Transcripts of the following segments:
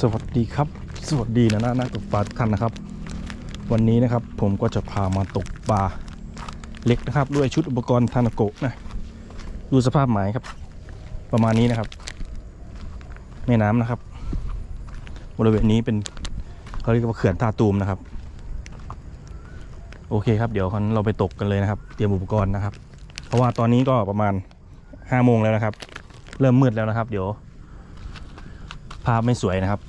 สวัสดีครับ สวัสดีนะนะนักตกปลาทุกท่านนะครับ วันนี้นะครับผมก็จะพามาตกปลาเล็กนะครับ ด้วยชุดอุปกรณ์ทานาโกะนะดูสภาพหมายครับ ประมาณนี้นะครับ แม่น้ำนะครับ บริเวณนี้เป็นเขาเรียกว่าเขื่อนท่าตูมนะครับ โอเคครับ เดี๋ยวเราไปตกกันเลยนะครับ เตรียมอุปกรณ์นะครับ เพราะว่าตอนนี้ก็ประมาณห้าโมงแล้วนะครับ เริ่มมืดแล้วนะครับ เดี๋ยว ภาพไม่สวยนะครับ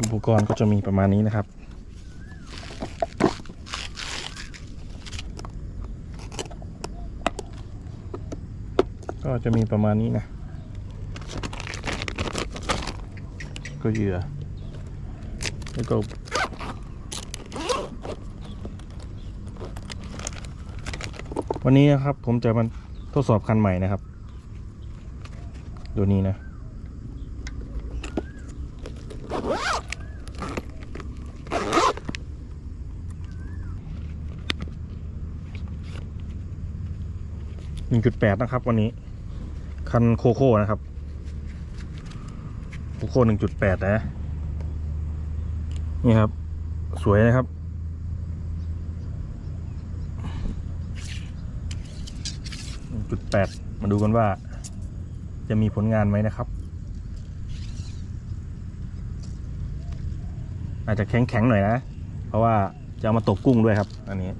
อุปกรณ์ก็จะมีประมาณนี้นะครับ ก็จะมีประมาณนี้นะ ก็เหยื่อ แล้วก็วันนี้นะครับผมจะมาทดสอบคันใหม่นะครับ ตัวนี้นะ หนึ่งจุดแปดนะครับ วันนี้ คันโคโค่นะครับ โคโค่หนึ่งจุดแปดนะ นี่ครับ สวยนะครับหนึ่งจุดแปดมาดูกันว่า จะมีผลงานไหมนะครับ อาจจะแข็งๆหน่อยนะ เพราะว่าจะเอามาตกกุ้งด้วยครับ อันนี้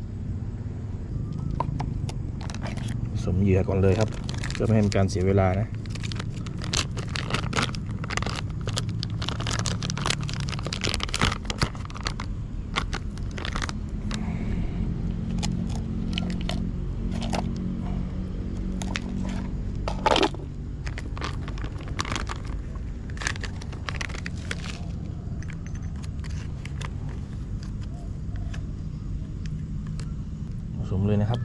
สมเหยื่อก่อนเลยครับ เพื่อไม่ให้มีการเสียเวลานะ มเลยนะครับ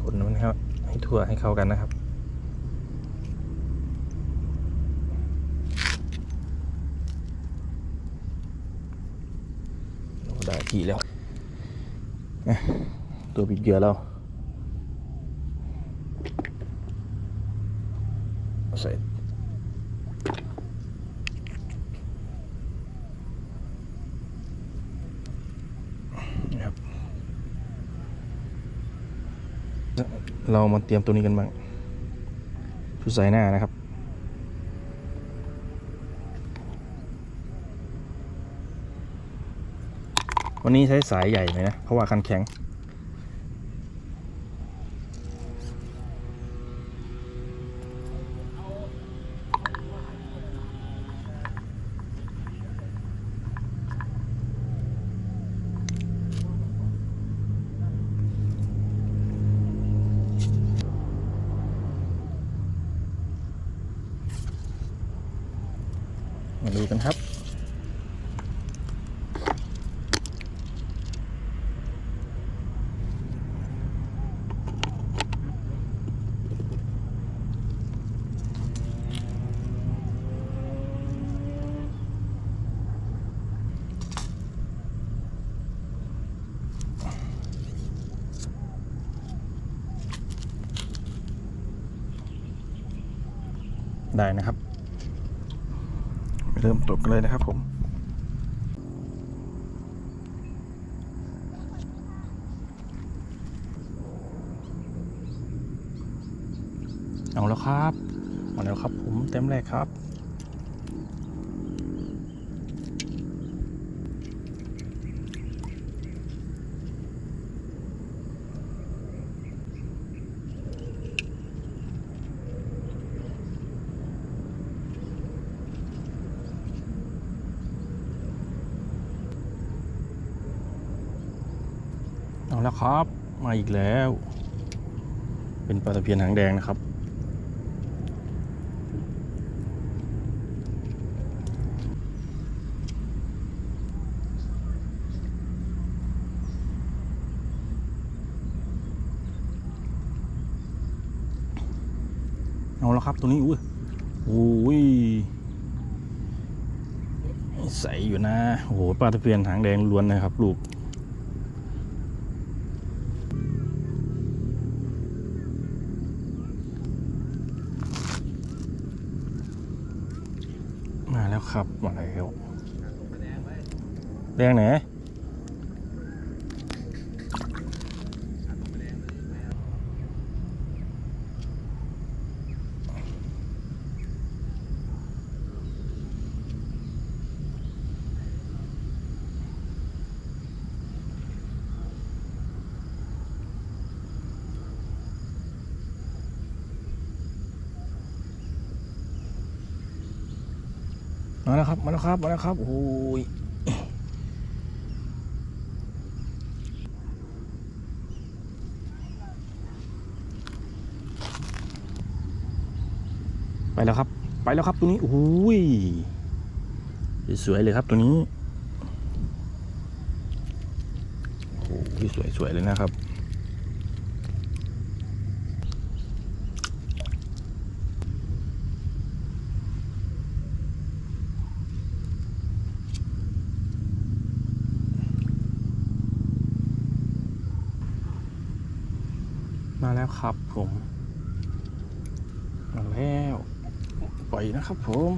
คนมันครับให้ทั่วให้เข้ากันนะครับ โอ้ได้ทีแล้ว ตัวปิดเหยื่อเราเอาใส่เรามาเตรียมตัวนี้กันบ้างชุดใส่หน้านะครับ วันนี้ใช้สายใหญ่เลยนะ เพราะว่าคันแข็ง มาดูกันครับ ได้นะครับ เริ่มตกกันเลยนะครับผมเอาแล้วครับเอาแล้วครับผมเต็มแรกครับ แล้วครับ มาอีกแล้ว เป็นปลาตะเพียนหางแดงนะครับ เอาแล้วครับตัวนี้อุ้ยอุ้ยใสอยู่นะโอ้โหปลาตะเพียนหางแดงล้วนนะครับลูก แล้วครับมาแล้วแดงไหน มาแล้วครับมาแล้วครับมาแล้วครับโอ้ยไปแล้วครับ ไปแล้วครับตัวนี้โอ้ยสวยเลยครับตัวนี้โอ้โหสวยๆเลยนะครับ แล้วครับผมมาแล้วปล่อยนะครับผม